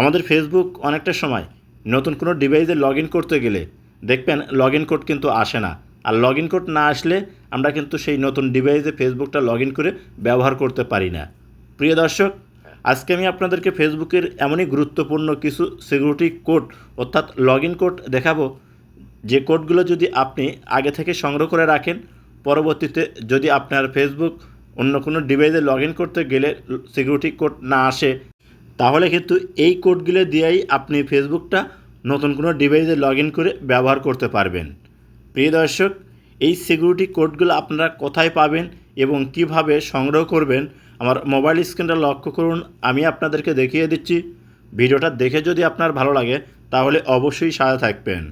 আমাদের ফেসবুক অনেকটা সময়। নতুন কোনো ডিভাইসে লগ ইন করতে গেলে দেখবেন লগ ইন কোড কিন্তু আসে না। আর লগ ইন কোড না আসলে আমরা কিন্তু সেই নতুন ডিভাইসে ফেসবুকটা লগ ইন করে ব্যবহার করতে পারি না। প্রিয় দর্শক, আজকে আমি আপনাদেরকে ফেসবুকের এমনই গুরুত্বপূর্ণ কিছু সিকিউরিটি কোড অর্থাৎ লগ ইন কোড দেখাবো। যে কোডগুলো যদি আপনি আগে থেকে সংগ্রহ করে রাখেন, পরবর্তীতে যদি আপনার ফেসবুক অন্য কোনো ডিভাইসে লগ ইন করতে গেলে সিকিউরিটি কোড না আসে তাহলে কিন্তু এই কোডগুলো দিয়েই আপনি ফেসবুকটা নতুন কোনো ডিভাইসে লগ ইন করে ব্যবহার করতে পারবেন। প্রিয় দর্শক, এই সিকিউরিটি কোডগুলো আপনারা কোথায় পাবেন এবং কীভাবে সংগ্রহ করবেন, আমার মোবাইল স্ক্রিনটা লক্ষ্য করুন, আমি আপনাদেরকে দেখিয়ে দিচ্ছি। ভিডিওটা দেখে যদি আপনার ভালো লাগে, তাহলে অবশ্যই সাথে থাকবেন।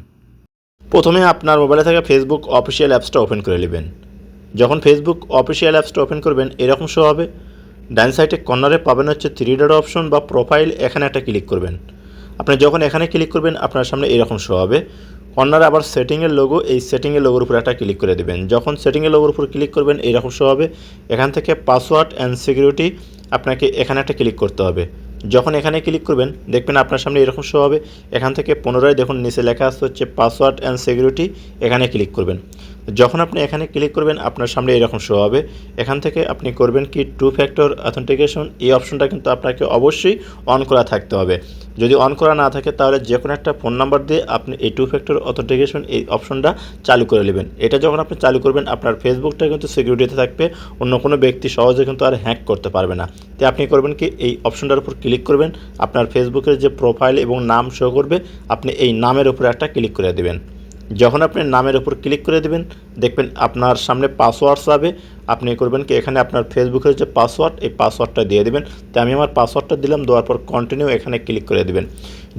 প্রথমে আপনার মোবাইলে থাকা ফেসবুক অফিসিয়াল অ্যাপসটা ওপেন করে নেবেন। যখন ফেসবুক অফিসিয়াল অ্যাপসটা ওপেন করবেন, এরকম শো হবে। ডান সাইডে কর্নারে পাবেন হচ্ছে থ্রি ডট অপশন বা প্রোফাইল এখানে একটা ক্লিক করবেন। আপনি যখন এখানে ক্লিক করবেন, আপনার সামনে এরকম শো হবে। কর্নারে আবার সেটিংয়ের লোগো এই সেটিংয়ের লোগোর উপর একটা ক্লিক করে দেবেন। যখন সেটিংয়ের লোগোর উপর ক্লিক করবেন, এরকম শো হবে। এখান থেকে পাসওয়ার্ড অ্যান্ড সিকিউরিটি আপনাকে এখানে একটা ক্লিক করতে হবে। যখন এখানে ক্লিক করবেন, দেখবেন আপনার সামনে এরকম শো হবে। এখান থেকে পুনরায় দেখুন, নিচে লেখা আসতে হচ্ছে পাসওয়ার্ড অ্যান্ড সিকিউরিটি এখানে ক্লিক করবেন। যখন আপনি এখানে ক্লিক করবেন, আপনার সামনে এরকম শো হবে। এখান থেকে আপনি করবেন কি টু ফ্যাক্টর অথেন্টিকেশন এই অপশনটা কিন্তু আপনাকে অবশ্যই অন করা থাকতে হবে। যদি অন করা না থাকে, তাহলে যে কোনো একটা ফোন নাম্বার দিয়ে আপনি এই টু ফ্যাক্টর অথেন্টিকেশন এই অপশনটা চালু করে নেবেন। এটা যখন আপনি চালু করবেন, আপনার ফেসবুকটা কিন্তু সিকিউরিটিতে থাকবে। অন্য কোনো ব্যক্তি সহজে কিন্তু আর হ্যাক করতে পারবে না। তাই আপনি করবেন কি, এই অপশনটার উপর ক্লিক করবেন। আপনার ফেসবুকের যে প্রোফাইল এবং নাম শো করবে, আপনি এই নামের উপরে একটা ক্লিক করে দেবেন। যখন আপনি নামের উপর ক্লিক করে দেবেন, দেখবেন আপনার সামনে পাসওয়ার্ডস যাবে আপনি করবেন কি, এখানে আপনার ফেসবুকের যে পাসওয়ার্ড এই পাসওয়ার্ডটা দিয়ে দেবেন। তো আমি আমার পাসওয়ার্ডটা দিলাম, দেওয়ার পর কন্টিনিউ এখানে ক্লিক করে দেবেন।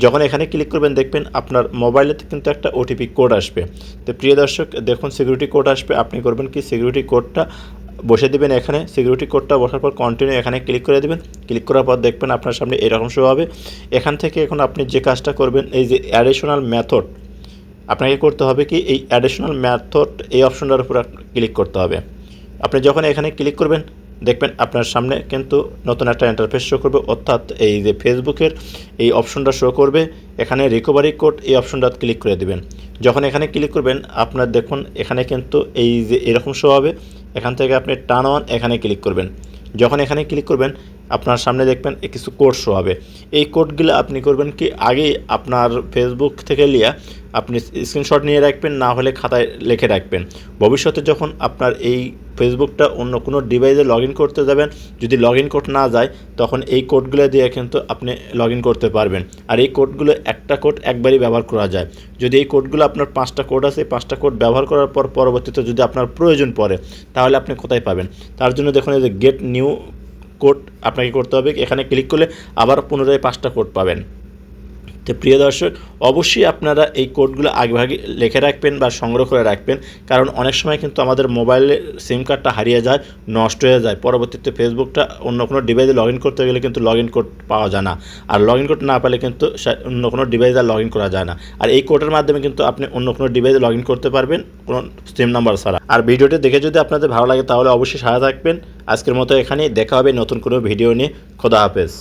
যখন এখানে ক্লিক করবেন, দেখবেন আপনার মোবাইলেতে কিন্তু একটা ওটিপি কোড আসবে। তো প্রিয় দর্শক, দেখুন সিকিউরিটি কোড আসবে। আপনি করবেন কি সিকিউরিটি কোডটা বসে দিবেন এখানে। সিকিউরিটি কোডটা বসার পর কন্টিনিউ এখানে ক্লিক করে দেবেন। ক্লিক করার পর দেখবেন আপনার সামনে এরকম শো হবে। এখান থেকে এখন আপনি যে কাজটা করবেন, এই যে অ্যাডিশনাল মেথড আপনাকে করতে হবে কি, এই অ্যাডিশনাল ম্যাথড এই অপশনটার উপর ক্লিক করতে হবে। আপনি যখন এখানে ক্লিক করবেন, দেখবেন আপনার সামনে কিন্তু নতুন একটা ইন্টারফেস শো করবে। অর্থাৎ এই যে ফেসবুকের এই অপশনটা শো করবে, এখানে রিকভারি কোড এই অপশনটা ক্লিক করে দেবেন। যখন এখানে ক্লিক করবেন, আপনার দেখুন, এখানে কিন্তু এই যে এরকম শো হবে, এখান থেকে আপনি টার্ন অন এখানে ক্লিক করবেন। যখন এখানে ক্লিক করবেন আপনার সামনে দেখবেন কিছু কোড শো হবে। এই কোডগুলো আপনি করবেন কি আগে আপনার ফেসবুক থেকে লিয়া আপনি স্ক্রিনশট নিয়ে রাখবেন, না হলে খাতায় লিখে রাখবেন। ভবিষ্যতে যখন আপনার এই ফেসবুকটা অন্য কোনো ডিভাইসে লগ ইন করতে যাবেন, যদি লগ ইন কোড না যায়, তখন এই কোডগুলো দিয়ে কিন্তু আপনি লগ ইন করতে পারবেন। আর এই কোডগুলো একটা কোড একবারই ব্যবহার করা যায়। যদি এই কোডগুলো আপনার পাঁচটা কোড আছে, পাঁচটা কোড ব্যবহার করার পর পরবর্তীতে যদি আপনার প্রয়োজন পড়ে, তাহলে আপনি কোথায় পাবেন? তার জন্য দেখুন এই যে গেট নিউ কোড আপনাকে করতে হবে। এখানে ক্লিক করলে আবার পুনরায় পাঁচটা কোড পাবেন। তো প্রিয় দর্শক, অবশ্যই আপনারা এই কোডগুলো আগেভাগে লিখে রাখবেন বা সংগ্রহ করে রাখবেন, কারণ অনেক সময় কিন্তু আমাদের মোবাইলে সিম কার্ডটা হারিয়ে যায়, নষ্ট হয়ে যায়। পরবর্তীতে ফেসবুকটা অন্য কোনো ডিভাইসে লগ ইন করতে গেলে কিন্তু লগ ইন কোড পাওয়া যায় না। আর লগ ইন কোড না পেলে কিন্তু অন্য কোনো ডিভাইসে আর লগ ইন করা যায় না। আর এই কোডের মাধ্যমে কিন্তু আপনি অন্য কোনো ডিভাইসে লগ ইন করতে পারবেন, কোনো সিম নাম্বার ছাড়া। আর ভিডিওটি দেখে যদি আপনাদের ভালো লাগে তাহলে অবশ্যই সাথে থাকবেন। আজকের মতো এখানেই, দেখা হবে নতুন কোনো ভিডিও নিয়ে। খোদা হাফেজ।